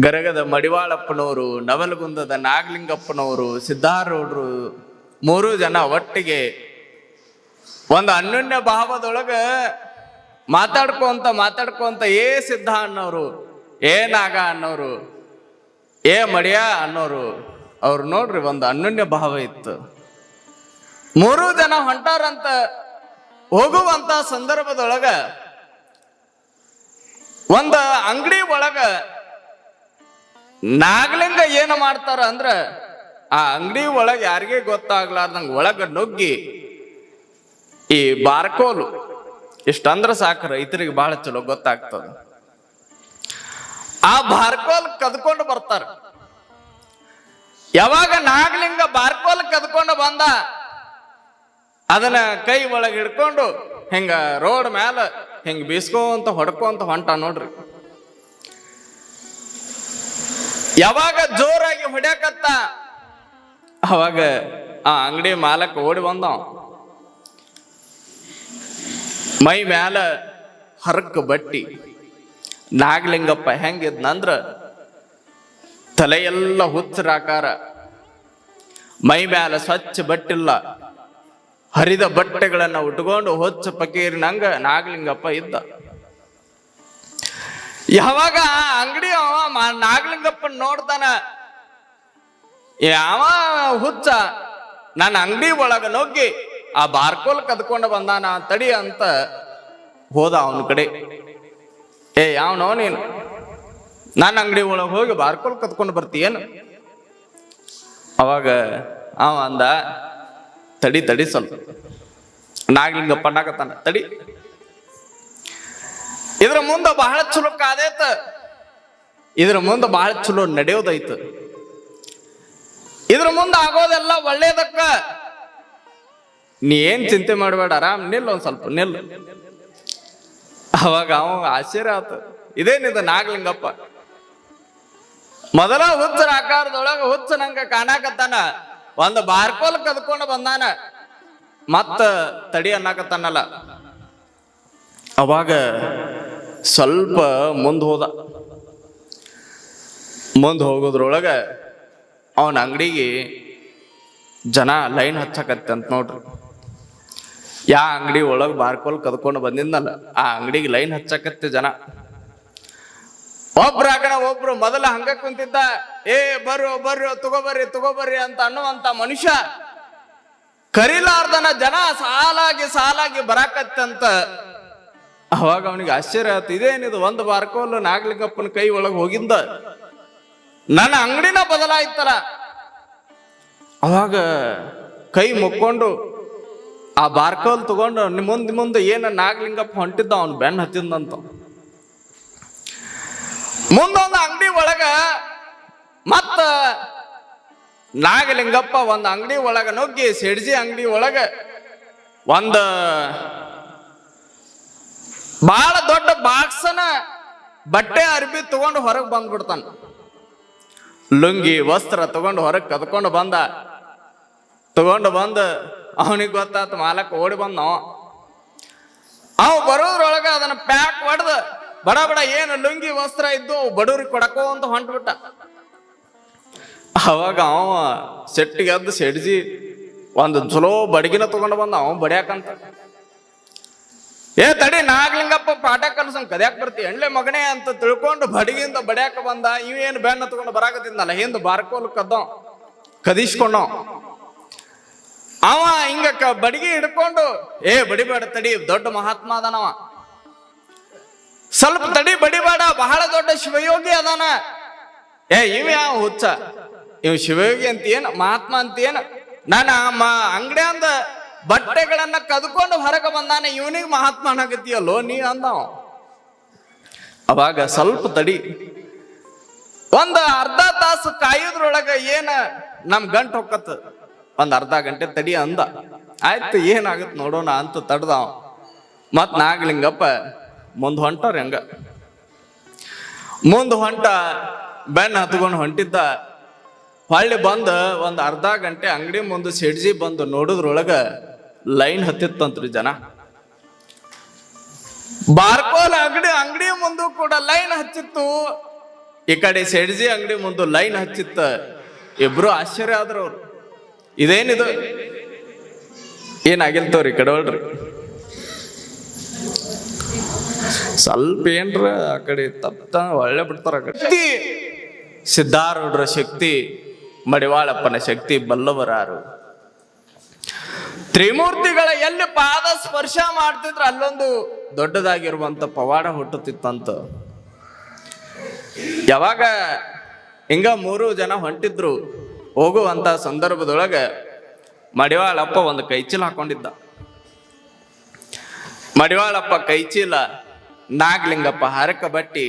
ಗರಗದ ಮಡಿವಾಳಪ್ಪನವರು, ನವಲಗುಂದದ ನಾಗಲಿಂಗಪ್ಪನವರು, ಸಿದ್ಧಾರೂಢರು, ಮೂರು ಜನ ಒಟ್ಟಿಗೆ ಒಂದು ಅನ್ಯೋನ್ಯ ಭಾವದೊಳಗ ಮಾತಾಡ್ಕೊಂತ ಮಾತಾಡ್ಕೊಂತ, ಏ ಸಿದ್ಧ ಅನ್ನೋರು, ಏ ನಾಗ ಅನ್ನೋರು, ಏ ಮಡಿಯ ಅನ್ನೋರು, ಅವ್ರು ನೋಡ್ರಿ ಒಂದು ಅನ್ಯೋನ್ಯ ಭಾವ ಇತ್ತು. ಮೂರು ಜನ ಹೊಂಟಾರಂತ ಹೋಗುವಂತ ಸಂದರ್ಭದೊಳಗ ಒಂದು ಅಂಗಡಿ ಒಳಗ ನಾಗಲಿಂಗ ಏನು ಮಾಡ್ತಾರ ಅಂದ್ರ ಆ ಅಂಗಡಿ ಒಳಗೆ ಯಾರಿಗೆ ಗೊತ್ತಾಗ್ಲಾರ್ದಂಗ ಒಳಗೆ ನುಗ್ಗಿ ಈ ಬಾರ್ಕೋಲು. ಇಷ್ಟಂದ್ರ ಸಾಕು ರೈತರಿಗೆ ಬಹಳ ಚಲೋ ಗೊತ್ತಾಗ್ತದ. ಆ ಬಾರ್ಕೋಲ್ ಕದ್ಕೊಂಡು ಬರ್ತಾರ. ಯಾವಾಗ ನಾಗಲಿಂಗ ಬಾರ್ಕೋಲ್ ಕದ್ಕೊಂಡು ಬಂದ, ಅದನ್ನ ಕೈ ಒಳಗೆ ಹಿಡ್ಕೊಂಡು ಹಿಂಗ ರೋಡ್ ಮ್ಯಾಲ ಹಿಂಗ ಬೀಸ್ಕೊಂತ ಹೊಡ್ಕೊಂತ ಹೊಂಟ ನೋಡ್ರಿ. ಯಾವಾಗ ಜೋರಾಗಿ ಹೊಡ್ಯಾಕತ್ತ? ಅವಾಗ ಆ ಅಂಗಡಿ ಮಾಲಕ ಓಡಿ ಬಂದವ. ಮೈ ಮ್ಯಾಲ ಹರಕ ಬಟ್ಟಿ. ನಾಗಲಿಂಗಪ್ಪ ಹೆಂಗಿದ್ನಂದ್ರ ತಲೆಯೆಲ್ಲ ಹುಚ್ಚರಾಕಾರ ಮೈ ಮ್ಯಾಲ ಸ್ವಚ್ಛ ಬಟ್ಟಿಲ್ಲ. ಹರಿದ ಬಟ್ಟೆಗಳನ್ನ ಉಟ್ಕೊಂಡು ಹೊಚ್ಚ ಪಕೀರಿನಂಗ ನಾಗಲಿಂಗಪ್ಪ ಇದ್ದ. ಯಾವಾಗ ಅಂಗಡಿ ನಾಗಲಿಂಗಪ್ಪನ್ ನೋಡ್ತಾನ. ಯಾವ ಹುಚ್ಚ, ನನ್ನ ಅಂಗಡಿ ಒಳಗ ನುಗ್ಗಿ ಆ ಬಾರ್ಕೋಲ್ ಕದ್ಕೊಂಡು ಬಂದಾನ ತಡಿ ಅಂತ ಹೋದ ಅವನ ಕಡೆ. ಏ, ಯಾವನೋ ನೀನು? ನನ್ನ ಅಂಗಡಿ ಒಳಗೆ ಹೋಗಿ ಬಾರ್ಕೋಲ್ ಕದ್ಕೊಂಡು ಬರ್ತೀಯೇನು? ಅವಾಗ ಅವ ಅಂದ, ತಡಿ ತಡಿ ಸ್ವಲ್ಪ. ನಾಗಲಿಂಗಪ್ಪ ನಾಗತ್ತಾನ ತಡಿ. ಇದ್ರ ಮುಂದೆ ಬಹಳ ಚುರುಕಾದೇತ ಕಾದೈತ ಇದ್ರ ಮುಂದೆ ಬಹಳ ಚಲೋ ನಡೆಯೋದೈತು. ಇದ್ರ ಮುಂದೆ ಆಗೋದೆಲ್ಲ ಒಳ್ಳೇದಕ್ಕ. ನೀ ಏನ್ ಚಿಂತೆ ಮಾಡಬೇಡ, ಆರಾಮ್ ನಿಲ್ ಒಂದ್ ಸ್ವಲ್ಪ, ನಿಲ್. ಅವಾಗ ಅವ ಆಶ್ಚರ್ಯ ಆತ. ಇದೇನಿದ ನಾಗಲಿಂಗಪ್ಪ? ಮೊದಲ ಹುಚ್ಚರ ಆಕಾರದೊಳಗ ಹುಚ್ಚ ನಂಗ ಕಾಣಾಕತ್ತಾನ. ಒಂದು ಬಾರ್ಕೋಲ್ ಕದ್ಕೊಂಡು ಬಂದಾನ. ಮತ್ತ ತಡಿ ಅನ್ನಕತ್ತಾನಲ್ಲ. ಅವಾಗ ಸ್ವಲ್ಪ ಮುಂದೆ ಹೋದ. ಮುಂದೆ ಹೋಗೋದ್ರೊಳಗೆ ಅವನ ಅಂಗಡಿಗೆ ಜನ ಲೈನ್ ಹಚ್ಚಕತ್ತಂತ ನೋಡ್ರಿ. ಯಾ ಅಂಗಡಿ ಒಳಗೆ ಬಾರ್ಕೋಲ್ ಕದ್ಕೊಂಡು ಬಂದಿದ್ನಲ್ಲ, ಆ ಅಂಗಡಿಗೆ ಲೈನ್ ಹಚ್ಚಕತ್ತೆ ಜನ. ಒಬ್ರಾಗಣ ಒಬ್ರು ಮೊದಲ ಹಂಗ ಕುಂತಿದ್ದ, ಏ, ಬರ್ರಿ, ಬರ್ರು ತಗೋಬರ್ರಿ ತಗೋಬರ್ರಿ ಅಂತ ಅನ್ನುವಂತ ಮನುಷ್ಯ ಕರಿಲಾರ್ದನ ಜನ ಸಾಲಾಗಿ ಸಾಲಾಗಿ ಬರಾಕತ್ತಂತ. ಅವಾಗ ಅವನಿಗೆ ಆಶ್ಚರ್ಯ ಆಯ್ತು ಇದೇನಿದು, ಒಂದು ಬಾರ್ಕೋಲ್ ನಾಗಲಿಂಗಪ್ಪನ ಕೈ ಒಳಗೆ ಹೋಗಿದ್ದ? ನನ್ನ ಅಂಗಡಿನ ಬದಲಾಯ್ತಲ್ಲ. ಅವಾಗ ಕೈ ಮುಕ್ಕೊಂಡು ಆ ಬಾರ್ಕಲ್ ತಗೊಂಡು ಮುಂದೆ ಮುಂದೆ ಏನ ನಾಗಲಿಂಗಪ್ಪ ಹೊಂಟಿದ್ದ ಅವನು ಬೆನ್ನ ಹತ್ತಿದಂತ ಮುಂದೊಂದು ಅಂಗಡಿ ಒಳಗ ಮತ್ತ ನಾಗಲಿಂಗಪ್ಪ ಒಂದು ಅಂಗಡಿ ಒಳಗ ನುಗ್ಗಿ ಸೆಡ್ಜಿ ಅಂಗಡಿ ಒಳಗ ಒಂದ ಬಹಳ ದೊಡ್ಡ ಬಾಕ್ಸನ ಬಟ್ಟೆ ಅರ್ಬಿ ತಗೊಂಡು ಹೊರಗೆ ಬಂದ್ಬಿಡ್ತಾನ. ಲುಂಗಿ ವಸ್ತ್ರ ತಗೊಂಡು ಹೊರಗೆ ಕದ್ಕೊಂಡು ಬಂದ. ತಗೊಂಡು ಬಂದು. ಅವನಿಗೆ ಗೊತ್ತಾತ ಮಾಲಕ್ ಓಡಿ ಬಂದ ಅವ ಬರೋದ್ರೊಳಗ ಅದನ್ನ ಪ್ಯಾಕ್ ಹೊಡೆದು, ಬಡ ಬಡ ಏನು ಲುಂಗಿ ವಸ್ತ್ರ ಇದ್ದು ಬಡವ್ರಿಗೆ ಕೊಡಕೋ ಅಂತ ಹೊಂಟ್ಬಿಟ್ಟ. ಅವಾಗ ಅವ ಸೆಟ್ಟಿಗೆ ಎದ್ದು ಸೆಡ್ಜಿ ಒಂದು ಚಲೋ ಬಡಗಿನ ತಗೊಂಡು ಬಂದ. ಅವ ಬಡಿಯಾಕಂತ. ಏ ತಡಿ, ನಾಗಲಿಂಗಪ್ಪ ಪಾಠ ಕಲ್ಸಂಗ್ ಕದ್ಯಾಕ್ ಬರ್ತಿ? ಎಣ್ಲೆ ಮಗನೇ ಅಂತ ತಿಳ್ಕೊಂಡು ಬಡಿಗಿಂದ ಬಡ್ಯಾಕ ಬಂದ ಇವೇನು ಬೆನ್ನ ತಗೊಂಡು ಬರಾಕತ್ತಿದ್ನಲ್ಲ, ಹಿಂದ ಬಾರ್ಕೋಲ್ ಕದ್ದೋ ಕದಿಸ್ಕೊಂಡವ ಅವ ಹಿಂಗ ಬಡಿಗೆ ಹಿಡ್ಕೊಂಡು, ಏ ಬಡಿಬೇಡ ತಡಿ, ದೊಡ್ಡ ಮಹಾತ್ಮ ಅದಾನವ ಸ್ವಲ್ಪ ತಡಿ ಬಡಿಬೇಡ, ಬಹಳ ದೊಡ್ಡ ಶಿವಯೋಗಿ ಅದಾನ. ಏ, ಇವ ಯಾವ ಹುಚ್ಚ? ಇವ್ ಶಿವಯೋಗಿ ಅಂತ ಏನ್ ಮಹಾತ್ಮ ಅಂತ ಏನ್ ನಾನು ಅಂಗಡಿ ಅಂದ ಬಟ್ಟೆಗಳನ್ನ ಕದ್ಕೊಂಡು ಹೊರಗೆ ಬಂದಾನೆ, ಇವನಿಗೆ ಮಹಾತ್ಮ ಅನ್ನಕತ್ತೀಯಲ್ಲೋ ನೀ ಅಂದವ. ಅವಾಗ ಸ್ವಲ್ಪ ತಡಿ. ಒಂದು ಅರ್ಧ ತಾಸು ಕಾಯೋದ್ರೊಳಗ ಏನ ನಮ್ ಗಂಟ್ ಹೊಕ್ಕತ್ ಒಂದ್ ಅರ್ಧ ಗಂಟೆ ತಡಿ ಅಂದ. ಆಯ್ತು, ಏನಾಗತ್ ನೋಡೋಣ ಅಂತ ತಡ್ದ. ಮತ್ ನಾಗ್ಲಿಂಗಪ್ಪ, ಮುಂದ್ ಹೊಂಟಾರ ಹೆಂಗ? ಮುಂದ್ ಹೊಂಟ, ಬೆನ್ನ ಹತ್ಕೊಂಡು ಹೊಂಟಿದ್ದ. ಹೊಳ್ಳಿ ಬಂದು ಒಂದು ಅರ್ಧ ಗಂಟೆ ಅಂಗಡಿ ಮುಂದೆ ಸಿಡ್ಜಿ ಬಂದು ನೋಡಿದ್ರೊಳಗ ಲೈನ್ ಹತ್ತಿತ್ತಂತ್ರಿ ಜನ. ಬಾರ್ಕೋಲ್ ಅಂಗಡಿ ಅಂಗಡಿ ಮುಂದೆ ಕೂಡ ಲೈನ್ ಹಚ್ಚಿತ್ತು. ಈ ಕಡೆ ಸೆಡ್ಜಿ ಅಂಗಡಿ ಮುಂದೆ ಲೈನ್ ಹಚ್ಚಿತ್ತ. ಇಬ್ರು ಆಶ್ಚರ್ಯ ಆದ್ರು ಅವ್ರು. ಇದೇನಿದು? ಏನಾಗಿಲ್ತವ್ರಿ ಕಡವಳ್ರಿ ಸ್ವಲ್ಪ ಏನ್ರ ಆ ಕಡೆ ತಪ್ಪ ಒಳ್ಳೆ ಬಿಡ್ತಾರ ಆ ಕಡೆ. ಸಿದ್ಧಾರೂಢರ ಶಕ್ತಿ. ಮಡಿವಾಳಪ್ಪನ ಶಕ್ತಿ ಬಲ್ಲವರಾರು. ತ್ರಿಮೂರ್ತಿಗಳ ಎಲ್ಲಿ ಪಾದ ಸ್ಪರ್ಶ ಮಾಡ್ತಿದ್ರ ಅಲ್ಲೊಂದು ದೊಡ್ಡದಾಗಿರುವಂತ ಪವಾಡ ಹುಟ್ಟುತ್ತಿತ್ತಂತ. ಯಾವಾಗ ಹಿಂಗ ಮೂರು ಜನ ಹೊಂಟಿದ್ರು ಹೋಗುವಂತ ಸಂದರ್ಭದೊಳಗ ಮಡಿವಾಳಪ್ಪ ಒಂದು ಕೈಚೀಲ ಹಾಕೊಂಡಿದ್ದ. ಮಡಿವಾಳಪ್ಪ ಕೈಚೀಲ ನಾಗಲಿಂಗಪ್ಪ ಹರಕ ಬಟ್ಟಿ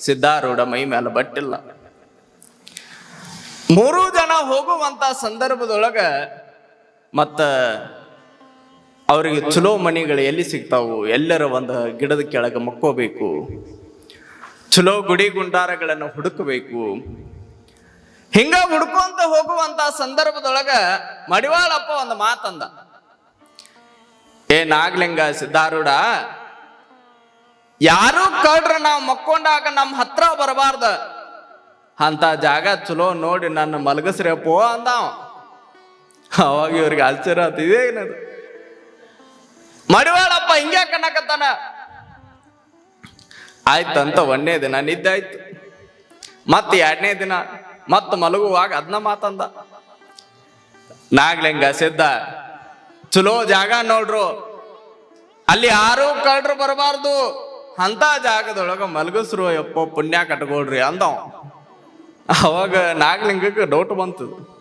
ಸಿದ್ಧಾರೂಢ ಮೈ ಮೇಲೆ ಬಟ್ಟಿಲ್ಲ. ಮೂರು ಜನ ಹೋಗುವಂತ ಸಂದರ್ಭದೊಳಗ ಮತ್ತ ಅವರಿಗೆ ಚಲೋ ಮನೆಗಳು ಎಲ್ಲಿ ಸಿಗ್ತಾವು? ಎಲ್ಲರ ಒಂದು ಗಿಡದ ಕೆಳಗೆ ಮಕ್ಕೋಬೇಕು. ಚಲೋ ಗುಡಿ ಗುಂಡಾರಗಳನ್ನು ಹುಡುಕಬೇಕು. ಹಿಂಗ ಹುಡುಕುವಂತ ಹೋಗುವಂತ ಸಂದರ್ಭದೊಳಗ ಮಡಿವಾಳಪ್ಪ ಒಂದು ಮಾತಂದ. ಏ ನಾಗಲಿಂಗ, ಸಿದ್ಧಾರೂಢ, ಯಾರು ಕಳ್ರ ನಾವು ಮಕ್ಕೊಂಡಾಗ ನಮ್ಮ ಹತ್ರ ಬರಬಾರ್ದ. ಅಂತ ಜಾಗ ಚಲೋ ನೋಡಿ ನನ್ನ ಮಲಗಿಸ್ರಪ್ಪೋ ಅಂದಾವ. ಅವಾಗ ಇವ್ರಿಗೆ ಆಶ್ಚರ್ಯ ಆತಿದೆ ಏನದು ಮಡಿವಾಳಪ್ಪ, ಹಿಂಗೆ ಕಣ್ಣಕತ್ತಾನ ಆಯ್ತಂತ, ಒಂದನೇ ದಿನ ನಿದ್ದೆ ಆಯ್ತು. ಮತ್ತೆ ಎರಡನೇ ದಿನ ಮತ್ತೆ ಮಲಗುವಾಗ ಅದನ್ನ ಮಾತಂದ. ನಾಗ್ಲಿಂಗ ಸಿದ್ಧ. ಚಲೋ ಜಾಗ ನೋಡ್ರು. ಅಲ್ಲಿ ಯಾರು ಕಳ್ರು ಬರಬಾರ್ದು. ಅಂತ ಜಾಗದೊಳಗ ಮಲಗಸ್ರು ಯಪ್ಪ ಪುಣ್ಯ ಕಟ್ಕೊಳ್ರಿ ಅಂದವ. ಅವಾಗ ನಾಗಲಿಂಗಕ್ಕೆ ಡೌಟ್ ಬಂತು.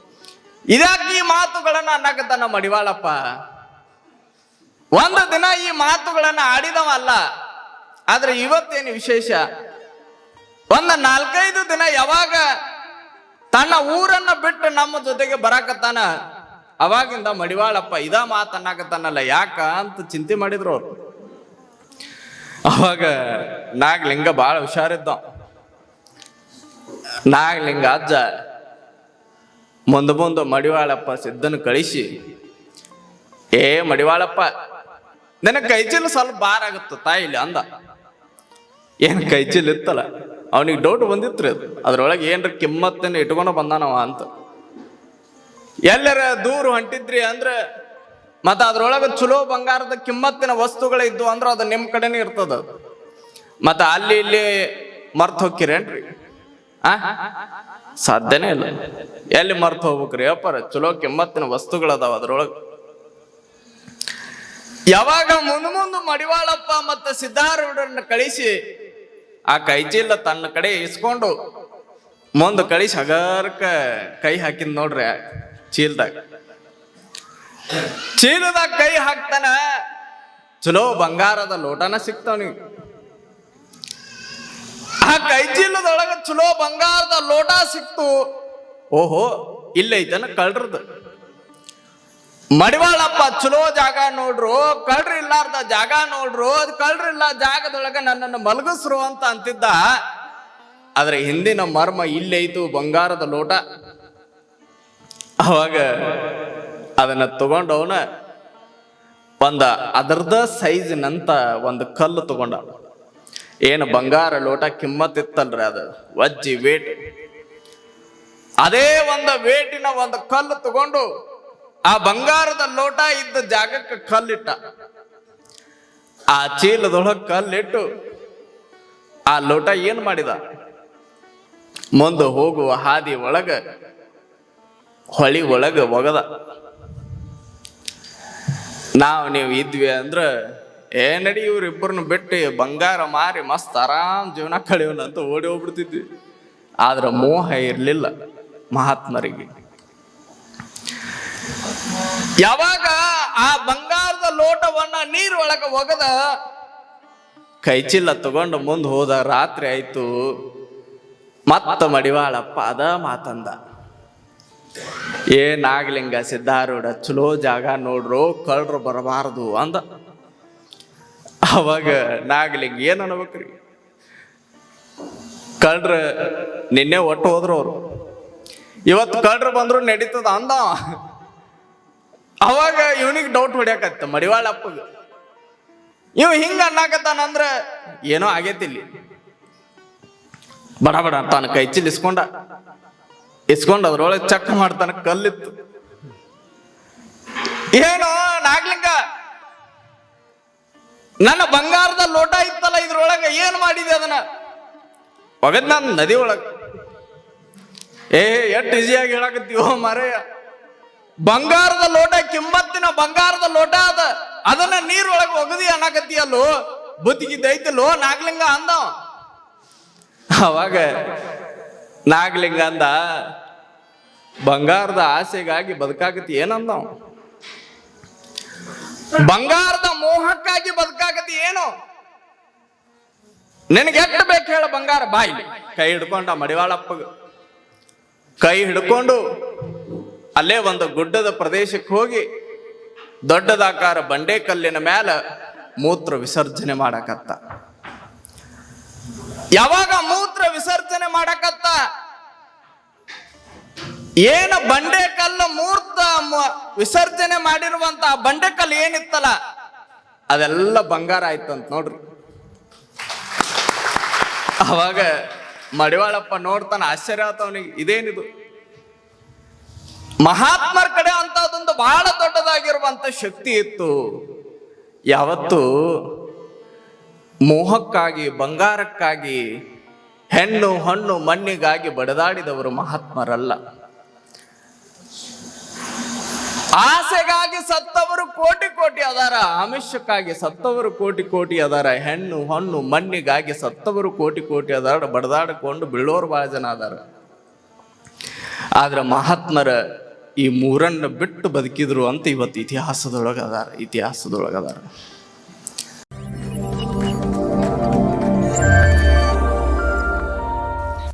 ಇದ್ಯಾಕೆ ಈ ಮಾತುಗಳನ್ನು ಅನ್ನಕತ್ತಾನ ಮಡಿವಾಳಪ್ಪ ಒಂದು ದಿನ ಈ ಮಾತುಗಳನ್ನು ಆಡಿದವ ಅಲ್ಲ ಆದ್ರೆ ಇವತ್ತೇನು ವಿಶೇಷ? ಒಂದು ನಾಲ್ಕೈದು ದಿನ ಯಾವಾಗ ತನ್ನ ಊರನ್ನ ಬಿಟ್ಟು ನಮ್ಮ ಜೊತೆಗೆ ಬರಾಕತ್ತಾನ? ಅವಾಗಿಂದ ಮಡಿವಾಳಪ್ಪ ಇದ ಮಾತನ್ನಾಕತ್ತಾನಲ್ಲ ಯಾಕ ಅಂತ ಚಿಂತೆ ಮಾಡಿದ್ರು ಅವ್ರು. ಅವಾಗ ನಾಗಲಿಂಗ ಭಾಳ ಹುಷಾರಿದ್ದ. ನಾಗಲಿಂಗ ಅಜ್ಜ ಮುಂದೆ ಮುಂದೆ ಮಡಿವಾಳಪ್ಪ ಸಿದ್ದನ್ನು ಕಳಿಸಿ, ಏ ಮಡಿವಾಳಪ್ಪ ನಿನಗೆ ಕೈಚೀಲ ಸ್ವಲ್ಪ ಭಾರ ಆಗುತ್ತೆ ತಾಯಿಲಿ ಅಂದ. ಏನ್ ಕೈಚೀಲ ಇತ್ತಲ್ಲ, ಅವನಿಗೆ ಡೌಟ್ ಬಂದಿತ್ರಿ ಅದು. ಅದ್ರೊಳಗೆ ಏನ್ರ ಕಿಮ್ಮತ್ತನ್ನು ಇಟ್ಕೊಂಡು ಬಂದಾನವ ಅಂತ. ಎಲ್ಲರ ದೂರ ಹೊಂಟಿದ್ರಿ ಅಂದ್ರೆ ಮತ್ತ ಅದ್ರೊಳಗೆ ಚಲೋ ಬಂಗಾರದ ಕಿಮ್ಮತ್ತಿನ ವಸ್ತುಗಳು ಇದ್ದು ಅಂದ್ರೆ ಅದು ನಿಮ್ಮ ಕಡೆನೇ ಇರ್ತದ. ಮತ್ತ ಅಲ್ಲಿ ಇಲ್ಲಿ ಮರ್ತು ಹೋಗ್ಕಿರೇನ್ರಿ ಆ? ಸಾಧ್ಯನೇ ಇಲ್ಲ. ಎಲ್ಲಿ ಮರ್ತು ಹೋಗ್ಬೇಕ್ರಿ? ಅಪ್ಪಾರ ಚಲೋ ಕಿಮ್ಮತ್ತಿನ ವಸ್ತುಗಳದಾವ ಅದ್ರೊಳಗೆ. ಯಾವಾಗ ಮುಂದ್ ಮುಂದೆ ಮಡಿವಾಳಪ್ಪ ಮತ್ತೆ ಸಿದ್ಧಾರೂಢರನ್ನ ಕಳಿಸಿ, ಆ ಕೈಚೀಲ ತನ್ನ ಕಡೆ ಇಸ್ಕೊಂಡು ಮುಂದೆ ಕಳಿಸಿ ಹಗರ್ಕ ಕೈ ಹಾಕಿದ್ ನೋಡ್ರಿ ಚೀಲದಾಗ. ಚೀಲ್ದಾಗ ಕೈ ಹಾಕ್ತಾನ, ಚಲೋ ಬಂಗಾರದ ಲೋಟನ ಸಿಗ್ತಾವ ಆ ಕೈ ಚೀಲದೊಳಗ ಚಲೋ ಬಂಗಾರದ ಲೋಟ ಸಿಕ್ತು. ಓಹೋ, ಇಲ್ಲೈತನ ಕಳ್ರದ ಮಡಿವಾಳಪ್ಪ ಚಲೋ ಜಾಗ ನೋಡ್ರು ಕಳ್ರಿ ಇಲ್ಲಾರ್ದ ಜಾಗ ನೋಡ್ರು, ಅದ್ ಕಳ್ರಿಲ್ಲ ಜಾಗದೊಳಗ ನನ್ನನ್ನು ಮಲಗಿಸ್ರು ಅಂತ ಅಂತಿದ್ದ. ಆದ್ರೆ ಹಿಂದಿನ ಮರ್ಮ ಇಲ್ಲೈತು ಬಂಗಾರದ ಲೋಟ. ಅವಾಗ ಅದನ್ನ ತಗೊಂಡವನ ಒಂದ ಅದರ್ದ ಸೈಜಿನಂತ ಒಂದು ಕಲ್ಲು ತಗೊಂಡ. ಏನು ಬಂಗಾರ ಲೋಟ ಕಿಮ್ಮತ್ತಿತ್ತಲ್ರಿ ಅದು? ವಜ್ಜಿ ವೇಟ್. ಅದೇ ಒಂದು ವೇಟಿನ ಒಂದು ಕಲ್ಲು ತಗೊಂಡು ಆ ಬಂಗಾರದ ಲೋಟ ಇದ್ದ ಜಾಗಕ್ಕೆ ಕಲ್ಲಿಟ್ಟ. ಆ ಚೀಲದೊಳಗೆ ಕಲ್ಲಿಟ್ಟು ಆ ಲೋಟ ಏನ್ ಮಾಡಿದ? ಮುಂದೆ ಹೋಗುವ ಹಾದಿ ಒಳಗ, ಹೊಳಿ ಒಳಗ ಒಗದ. ನಾವು ನೀವು ಇದ್ವಿ ಅಂದ್ರ ಏ ನಡಿ, ಇವ್ರಿಬ್ಬರನ್ನ ಬಿಟ್ಟು ಬಂಗಾರ ಮಾರಿ ಮಸ್ತ್ ಆರಾಮ್ ಜೀವನ ಕಳೆಯೋಣ ಅಂತ ಓಡಿ ಹೋಗ್ಬಿಡ್ತಿದ್ವಿ. ಆದ್ರೆ ಮೋಹ ಇರಲಿಲ್ಲ ಮಹಾತ್ಮರಿಗೆ. ಯಾವಾಗ ಆ ಬಂಗಾರದ ಲೋಟವನ್ನ ನೀರೊಳಗ ಒಗದ ಕೈಚಿಲ್ಲ ತಗೊಂಡು ಮುಂದೆ ಹೋದ ರಾತ್ರಿ ಆಯ್ತು. ಮತ್ತ ಮಡಿವಾಳಪ್ಪ ಅದ ಮಾತಂದ. ಏ ನಾಗಲಿಂಗ ಸಿದ್ಧಾರೂಢ, ಚಲೋ ಜಾಗ ನೋಡ್ರು, ಕಳ್ರು ಬರಬಾರದು ಅಂದ. ಅವಾಗ ನಾಗಲಿಂಗ ಏನ್ ಅನ್ಬೇಕ್ರಿ ಕಳ್ರ ನಿನ್ನೆ ಒಟ್ಟು ಹೋದ್ರು ಅವರು. ಇವತ್ತು ಕಳ್ರ ಬಂದ್ರು ನಡೀತದ ಅಂದ. ಅವಾಗ ಇವನಿಗೆ ಡೌಟ್ ಹೊಡ್ಯಾಕತ್ತ ಮಡಿವಾಳಪ್ಪಗ ಇವ್ ಹಿಂಗ ಅನ್ನಾಕತ್ತಾನಂದ್ರ ಏನೋ ಆಗೈತಿ ಇಲ್ಲಿ ಬಡ ಬಡ ತಾನು ಕೈ ಚಿಲ್ ಇಸ್ಕೊಂಡ ಇಸ್ಕೊಂಡ್ ಅದ್ರೊಳಗೆ ಚಕ್ ಮಾಡ್ತಾನ ಕಲ್ಲಿತ್ತು. ಏನೋ ನಾಗ್ಲಿಂಗ ನನ್ನ ಬಂಗಾರದ ಲೋಟ ಇತ್ತಲ್ಲ, ಇದ್ರೊಳಗೆ ಏನು ಮಾಡಿದೆ ಅದನ್ನ? ಒಗದ್ ನಾನು ನದಿ ಒಳಗೆ. ಏ, ಎಷ್ಟು ಈಸಿಯಾಗಿ ಹೇಳಕತ್ತೀವೋ ಮಾರಯ್ಯ. ಬಂಗಾರದ ಲೋಟ, ಕಿಮ್ಮತ್ತಿನ ಬಂಗಾರದ ಲೋಟ ಅದ. ಅದನ್ನ ನೀರೊಳಗೆ ಒಗದಿ ಅನ್ನಕತ್ತೀಯಲ್ಲೋ? ಬುದ್ಧಿಗಿದ್ದೈತಲ್ಲೋ ನಾಗಲಿಂಗ ಅಂದ. ಅವಾಗ ನಾಗಲಿಂಗ ಅಂದ, ಬಂಗಾರದ ಆಸೆಗಾಗಿ ಬದುಕಾಕತಿ ಏನಂದ ಅವ? ಬಂಗಾರದ ಮೋಹಕ್ಕಾಗಿ ಬದುಕಾಗತಿ ಏನು? ನಿನಗೆ ಎಷ್ಟು ಬೇಕು ಹೇಳ ಬಂಗಾರ ಬಾಯಿ ಕೈ ಹಿಡ್ಕೊಂಡ ಮಡಿವಾಳಪ್ಪಗ. ಕೈ ಹಿಡ್ಕೊಂಡು ಅಲ್ಲೇ ಒಂದು ಗುಡ್ಡದ ಪ್ರದೇಶಕ್ಕೆ ಹೋಗಿ ದೊಡ್ಡದಾಕಾರ ಬಂಡೆ ಕಲ್ಲಿನ ಮ್ಯಾಲ ಮೂತ್ರ ವಿಸರ್ಜನೆ ಮಾಡಕತ್ತ. ಯಾವಾಗ ಮೂತ್ರ ವಿಸರ್ಜನೆ ಮಾಡಕತ್ತ? ಏನ ಬಂಡೆ ಕಲ್ಲು ಮೂರ್ತ ವಿಸರ್ಜನೆ ಮಾಡಿರುವಂತ ಆ ಬಂಡೆ ಕಲ್ಲು ಏನಿತ್ತಲ್ಲ, ಅದೆಲ್ಲ ಬಂಗಾರ ಆಯ್ತಂತ ನೋಡ್ರಿ. ಅವಾಗ ಮಡಿವಾಳಪ್ಪ ನೋಡ್ತಾನೆ, ಆಶ್ಚರ್ಯ ಆತವನಿಗೆ ಇದೇನಿದು? ಮಹಾತ್ಮರ ಕಡೆ ಅಂತದೊಂದು ಬಹಳ ದೊಡ್ಡದಾಗಿರುವಂತ ಶಕ್ತಿ ಇತ್ತು. ಯಾವತ್ತು ಮೋಹಕ್ಕಾಗಿ, ಬಂಗಾರಕ್ಕಾಗಿ, ಹೆಣ್ಣು, ಹಣ್ಣು, ಮಣ್ಣಿಗಾಗಿ ಬಡದಾಡಿದವರು ಮಹಾತ್ಮರಲ್ಲ. ಆಸೆಗಾಗಿ ಸತ್ತವರು ಕೋಟಿ ಕೋಟಿ ಅದಾರ ಆಮಿಷಕ್ಕಾಗಿ ಸತ್ತವರು ಕೋಟಿ ಕೋಟಿ ಅದಾರ, ಹೆಣ್ಣು ಹಣ್ಣು ಮಣ್ಣಿಗಾಗಿ ಸತ್ತವರು ಕೋಟಿ ಕೋಟಿ ಅದಾರ, ಬಡದಾಡಿಕೊಂಡು ಬೀಳೋರು ಬಹಳ ಜನ ಅದಾರ ಆದ್ರೆ ಮಹಾತ್ಮರ ಈ ಮೂರನ್ನ ಬಿಟ್ಟು ಬದುಕಿದ್ರು ಅಂತ ಇವತ್ತು ಇತಿಹಾಸದೊಳಗೆ ಇತಿಹಾಸದೊಳಗದಾರ. ಇತಿಹಾಸದೊಳಗೆ ಅದಾರ